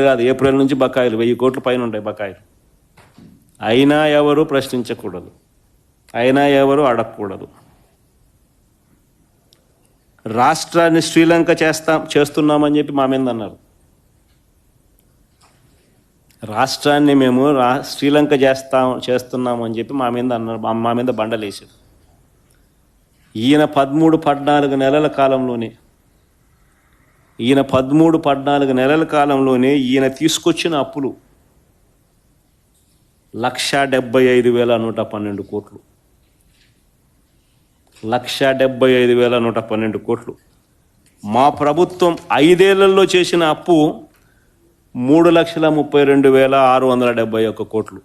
కాదు ఏప్రిల్ నుంచి బకాయిలు వెయ్యి కోట్ల పైన ఉంటాయి బకాయిలు. అయినా ఎవరు ప్రశ్నించకూడదు. అయినా ఎవరు అడగకూడదు. రాష్ట్రాన్ని శ్రీలంక చేస్తాం చేస్తున్నామని చెప్పి మా మీద అన్నారు. రాష్ట్రాన్ని మేము రా శ్రీలంక చేస్తాం చేస్తున్నామని చెప్పి మా మీద అన్నారు. మా- మా మీద బండలేసారు ఈయన పదమూడు పద్నాలుగు నెలల కాలంలోనే ఈయన పదమూడు పద్నాలుగు నెలల కాలంలోనే ఈయన తీసుకొచ్చిన అప్పులు లక్ష డెబ్బై ఐదు వేల నూట పన్నెండు కోట్లు. లక్ష డెబ్బై ఐదు వేల నూట పన్నెండు కోట్లు. మా ప్రభుత్వం ఐదేళ్ళలో చేసిన అప్పు మూడు లక్షల ముప్పై రెండు వేల ఆరు వందల డెబ్బై ఒక్క కోట్లు.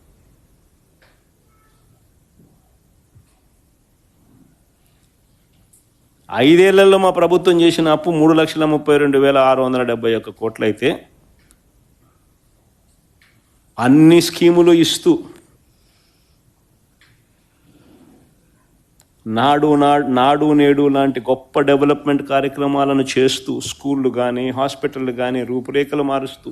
ఐదేళ్ళలో మా ప్రభుత్వం చేసిన అప్పు మూడు లక్షల ముప్పై రెండు వేల ఆరు వందల డెబ్బై ఒక్క కోట్లయితే అన్ని స్కీములు ఇస్తూ నాడు నా- నాడు నేడు లాంటి గొప్ప డెవలప్మెంట్ కార్యక్రమాలను చేస్తూ స్కూళ్ళు కానీ హాస్పిటళ్ళు కానీ రూపురేఖలు మారుస్తూ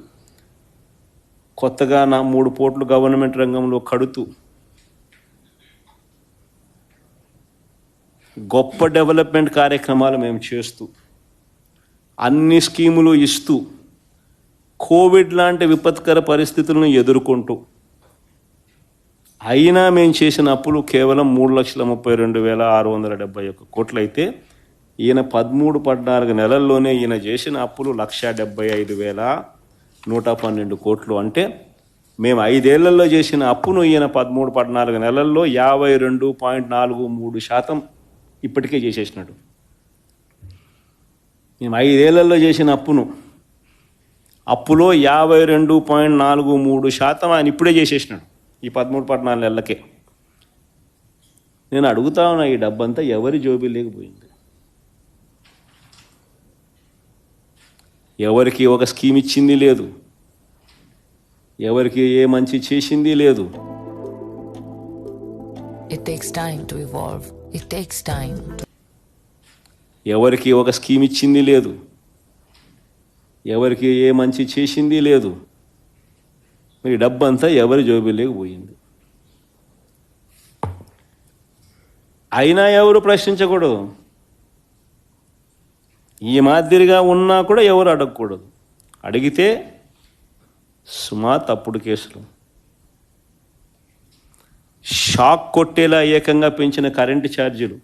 కొత్తగా నా మూడు పోట్లు గవర్నమెంట్ రంగంలో కడుతూ గొప్ప డెవలప్మెంట్ కార్యక్రమాలు మేము చేస్తూ అన్ని స్కీములు ఇస్తూ కోవిడ్ లాంటి విపత్కర పరిస్థితులను ఎదుర్కొంటూ అయినా మేము చేసిన అప్పులు కేవలం మూడు లక్షల ముప్పై రెండు వేల ఆరు వందల డెబ్బై ఒక్క కోట్లయితే ఈయన పదమూడు పద్నాలుగు నెలల్లోనే ఈయన చేసిన అప్పులు లక్ష డెబ్బై ఐదు వేల నూట పన్నెండు కోట్లు. అంటే మేము ఐదేళ్ళలో చేసిన అప్పును ఈయన పదమూడు పద్నాలుగు నెలల్లో యాభై రెండు పాయింట్ నాలుగు మూడు శాతం ఇప్పటికే చేసేసినాడు. మేము ఐదేళ్ళలో చేసిన అప్పును అప్పులో యాభై రెండు పాయింట్ నాలుగు మూడు శాతం ఆయన ఇప్పుడే చేసేసినాడు ఈ పదమూడు పద్నాలుగు నెలలకే. నేను అడుగుతా ఉన్నా ఈ డబ్బంతా ఎవరి జోబీ లేకపోయింది ఎవరికి ఒక స్కీమ్ ఇచ్చింది లేదు. ఎవరికి ఏ మంచి చేసింది లేదు. It takes time to evolve. It takes time ఎవరికి ఒక స్కీమ్ ఇచ్చింది లేదు. ఎవరికి ఏ మంచి చేసింది లేదు. మరి డబ్బంతా ఎవరి జోబీలోకి పోయింది. అయినా ఎవరు ప్రశ్నించకూడదు. ఈ మాదిరిగా ఉన్నా కూడా ఎవరు అడగకూడదు. అడిగితే సుమా తప్పుడు కేసులు. షాక్ కొట్టేలా ఏకంగా పెంచిన కరెంటు ఛార్జీలు.